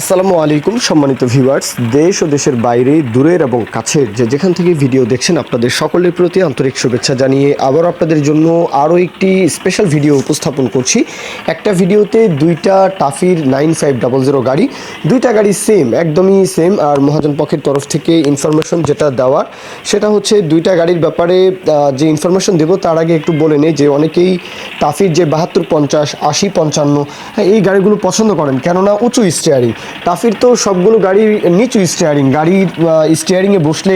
আসসালামু আলাইকুম সম্মানিত ভিউয়ার্স। দেশ ও দেশের বাইরে দূরের এবং কাছের যে যেখান থেকে ভিডিও দেখছেন আপনাদের সকলের প্রতি আন্তরিক শুভেচ্ছা জানিয়ে আবার আপনাদের জন্য আরও একটি স্পেশাল ভিডিও উপস্থাপন করছি। একটা ভিডিওতে দুইটা টাফির নাইন ফাইভ ডাবল জিরো গাড়ি দুইটা গাড়ি সেম একদমই সেম আর মহাজন পক্ষের তরফ থেকে ইনফরমেশন যেটা দেওয়ার সেটা হচ্ছে দুইটা গাড়ির ব্যাপারে যে ইনফরমেশন দেবো তার আগে একটু বলে নেই যে অনেকেই টাফির যে বাহাত্তর পঞ্চাশ আশি পঞ্চান্ন হ্যাঁ, এই গাড়িগুলো পছন্দ করেন। কেননা উঁচু স্টিয়ারিং টাফির তো সবগুলো গাড়ি নিচু স্টিয়ারিং গাড়ির স্টিয়ারিংয়ে বসলে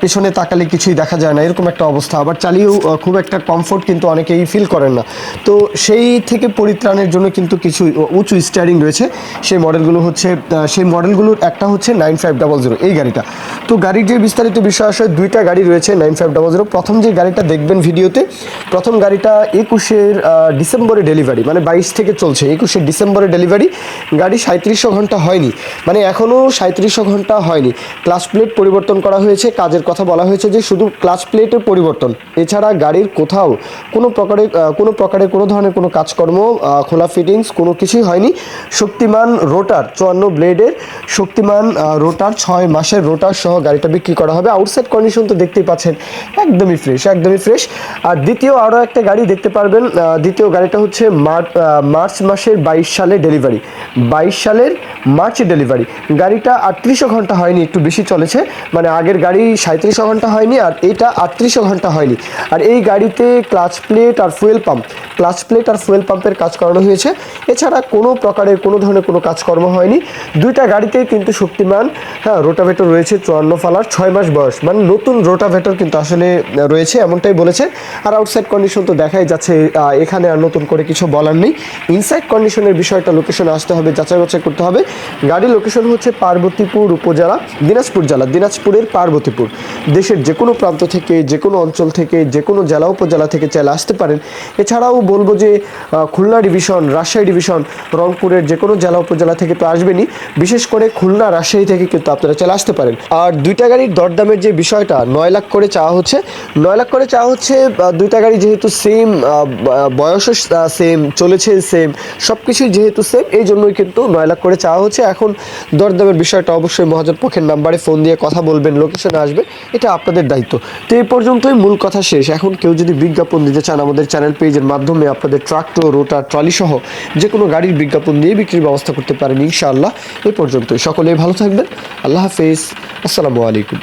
পেছনে তাকালে কিছুই দেখা যায় না, এরকম একটা অবস্থা। আবার চালিয়েও খুব একটা কমফোর্ট কিন্তু অনেকেই ফিল করেন না। তো সেই থেকে পরিত্রাণের জন্য কিন্তু কিছু উঁচু স্টিয়ারিং রয়েছে। সেই মডেলগুলো হচ্ছে সেই মডেলগুলোর একটা হচ্ছে নাইন ফাইভ ডাবল জিরো এই গাড়িটা। তো গাড়ির যে বিস্তারিত বিষয় আসলে দুইটা গাড়ি রয়েছে নাইন ফাইভ ডাবল জিরো। প্রথম যে গাড়িটা দেখবেন ভিডিওতে, প্রথম গাড়িটা একুশের ডিসেম্বরে ডেলিভারি মানে বাইশ থেকে চলছে, একুশে ডিসেম্বরে ডেলিভারি। গাড়ি সাঁত্রিশশো ঘণ্টা হয়নি মানে এখনও সাঁত্রিশশো ঘণ্টা হয়নি। ক্লাস প্লেট পরিবর্তন করা হয়েছে, কাজের কথা বলা হয়েছে যে শুধু ক্লাস প্লেটের পরিবর্তন। এছাড়া গাড়ির কোথাও কোনো প্রকারের কোনো প্রকারের কোনো ধরনের কোনো কাজকর্ম খোলা ফিটিংস কোনো কিছুই হয়নি। শক্তিমান রোটার, চুয়ান্ন ব্লেডের শক্তিমান রোটার, ছয় মাসের রোটার সহ গাড়িটা বিক্রি করা হবে। আউটসাইড কন্ডিশন তো দেখতেই পাচ্ছেন, একদমই ফ্রেশ একদমই ফ্রেশ আর দ্বিতীয় আরও একটা গাড়ি দেখতে পারবেন দ্বিতীয় গাড়িটা হচ্ছে মার্চ মাসের বাইশ সালে ডেলিভারি বাইশ সালের মার্চে ডেলিভারি গাড়িটা আটত্রিশশো ঘণ্টা হয়নি, একটু বেশি চলেছে। মানে আগের গাড়ি সাঁত্রিশশো ঘণ্টা হয়নি, আর এইটা আটত্রিশশো ঘণ্টা হয়নি। আর এই গাড়িতে ক্লাচ প্লেট আর ফুয়েল পাম্প ক্লাচ প্লেট আর ফুয়েল পাম্পের কাজ করানো হয়েছে। এছাড়া কোনো প্রকারের কোনো ধরনের কোনো কাজকর্ম হয়নি। দুইটা গাড়িতেই কিন্তু শক্তিমান হ্যাঁ রোটাভেটর রয়েছে, চুয়ান্ন ফালার ছয় মাস বয়স। মানে নতুন রোটাভেটর কিন্তু আসলে রয়েছে, এমনটাই বলেছে। আর আউটসাইড কন্ডিশন তো দেখাই যাচ্ছে এখানে আর নতুন করে কিছু বলার নেই। ইনসাইড কন্ডিশনের বিষয়টা লোকেশনে আসতে হবে, যাচাই বাছাই করতে হবে। গাড়ির লোকেশন হচ্ছে পার্বতীপুর উপজেলা, দিনাজপুর জেলা, দিনাজপুরের পার্বতীপুর। দেশের যে কোনো প্রান্ত থেকে যে কোনো অঞ্চল থেকে যে কোনো জেলা, উপজেলা থেকে চাইলে আসতে পারেন। এছাড়াও বলব যে খুলনা ডিভিশন রাজশাহী ডিভিশন রংপুরের যে কোনো জেলা, উপজেলা থেকে তো আসবেনই। বিশেষ করে খুলনা, রাজশাহী থেকে কিন্তু আপনারা চলে আসতে পারেন। আর দুইটা গাড়ির দরদামের যে বিষয়টা, নয় লাখ করে চাওয়া হচ্ছে। নয় লাখ করে চাওয়া হচ্ছে দুইটা গাড়ি যেহেতু সেম বয়সও সেম চলেছে সেম সব কিছুই যেহেতু সেম এই জন্যই কিন্তু নয় লাখ করে চাওয়া হচ্ছে। এখন দরদামের বিষয়টা অবশ্যই মহাজন পক্ষের নাম্বারে ফোন দিয়ে কথা বলবেন লোকেশনে আসবে এটা আপনাদের দায়িত্ব। তো এই পর্যন্তই মূল কথা শেষ। এখন কেউ যদি বিজ্ঞাপন দিতে চান, আমাদের চ্যানেল পেজের মাধ্যমে আপনাদের ট্রাক্টর রোটার ট্রলি সহ যে কোনো গাড়ির বিজ্ঞাপন দিয়ে বিক্রির ব্যবস্থা করতে পারেন, ইনশাআল্লাহ। এই পর্যন্তই। সকলেই ভালো থাকবেন। আল্লাহ হাফেজ। আসসালামু আলাইকুম